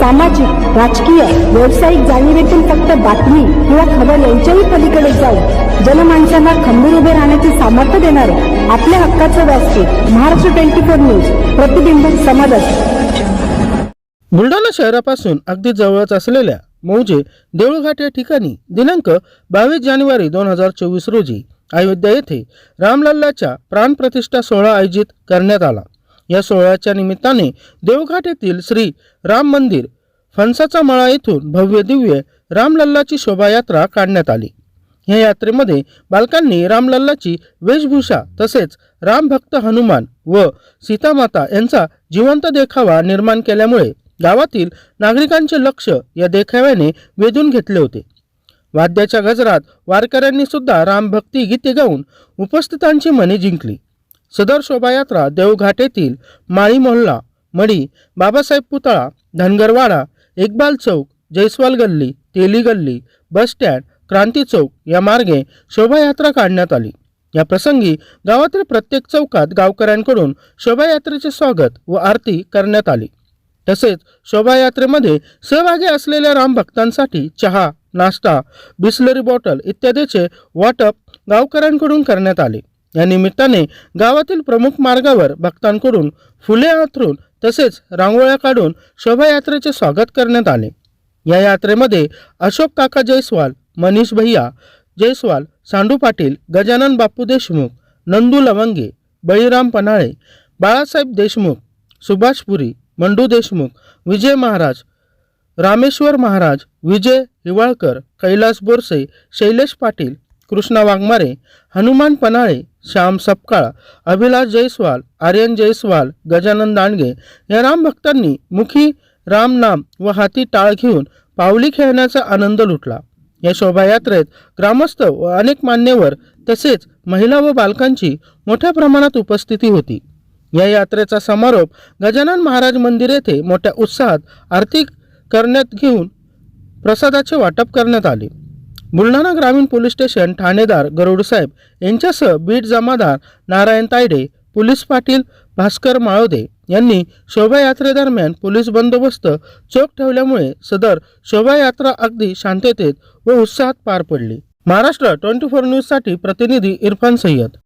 सामाजिक राजकीय व्यावसायिक जाणीवेतून फक्त बातमी किंवा खबर यांच्याही पलीकडे जाऊन जनमानसांना खंबीर उभे राहण्याचे सामर्थ्य देणारे आपल्या हक्काचं व्यासपीठ महाराष्ट्र ट्वेंटी फोर न्यूज प्रतिबिंब समाजाचे बुलढाणा शहरापासून अगदी जवळच असलेल्या मौजे देऊळघाट या ठिकाणी दिनांक बावीस जानेवारी दोन हजार चोवीस रोजी अयोध्या येथे रामलल्लाच्या प्राणप्रतिष्ठा सोहळा आयोजित करण्यात आला. या सोहळ्याच्या निमित्ताने देवघाट येथील श्री राम मंदिर फणसाचा मळा येथून भव्य दिव्य रामलल्लाची शोभायात्रा काढण्यात आली. या यात्रेमध्ये बालकांनी रामलल्लाची वेशभूषा तसेच रामभक्त हनुमान व सीतामाता यांचा जिवंत देखावा निर्माण केल्यामुळे गावातील नागरिकांचे लक्ष या देखाव्याने वेधून घेतले होते. वाद्याच्या गजरात वारकऱ्यांनी सुद्धा रामभक्ती गीते गाऊन उपस्थितांची मने जिंकली. सदर शोभायात्रा देवघाटेतील माळी मोहल्ला मडी बाबासाहेब पुतळा धनगरवाडा इक्बाल चौक जयस्वाल गल्ली तेली गल्ली बस स्टँड क्रांती चौक या मार्गे शोभायात्रा काढण्यात आली. या प्रसंगी गावातील प्रत्येक चौकात गावकऱ्यांकडून शोभायात्रेचे स्वागत व आरती करण्यात आली. तसेच शोभायात्रेमध्ये सहभागी असलेल्या रामभक्तांसाठी चहा नाश्ता बिस्लरी बॉटल इत्यादीचे वाटप गावकऱ्यांकडून करण्यात आले. या निमित्ताने गावातील प्रमुख मार्गावर भक्तांकडून फुले आथरून तसेच रांगोळ्या काढून शोभायात्रेचे स्वागत करण्यात आले. या यात्रेमध्ये अशोक काका जयस्वाल मनीष भैया जयस्वाल सांडू पाटील गजानन बापू देशमुख नंदू लवंगे बळीराम पन्हाळे बाळासाहेब देशमुख सुभाष पुरी मंडू देशमुख विजय महाराज रामेश्वर महाराज विजय हिवाळकर कैलास बोरसे शैलेश पाटील कृष्णा वाघमारे हनुमान पन्हाळे श्याम सपकाळ अभिलाष जयस्वाल आर्यन जयस्वाल गजानन दांडगे या रामभक्तांनी मुखी रामनाम व हाती टाळ घेऊन पावली खेळण्याचा आनंद लुटला. या शोभायात्रेत ग्रामस्थ व अनेक मान्यवर तसेच महिला व बालकांची मोठ्या प्रमाणात उपस्थिती होती. या यात्रेचा समारोप गजानन महाराज मंदिर येथे मोठ्या उत्साहात आरती करण्यात घेऊन प्रसादाचे वाटप करण्यात आले. बुलढाणा ग्रामीण पोलीस स्टेशन ठाणेदार गरुडसाहेब यांच्यासह बीट जमादार नारायण तायडे पोलीस पाटील भास्कर माळोदे यांनी शोभायात्रेदरम्यान पोलीस बंदोबस्त चोख ठेवल्यामुळे सदर शोभायात्रा अगदी शांततेत व उत्साहात पार पडली. महाराष्ट्र ट्वेंटी फोर न्यूजसाठी प्रतिनिधी इरफान सय्यद.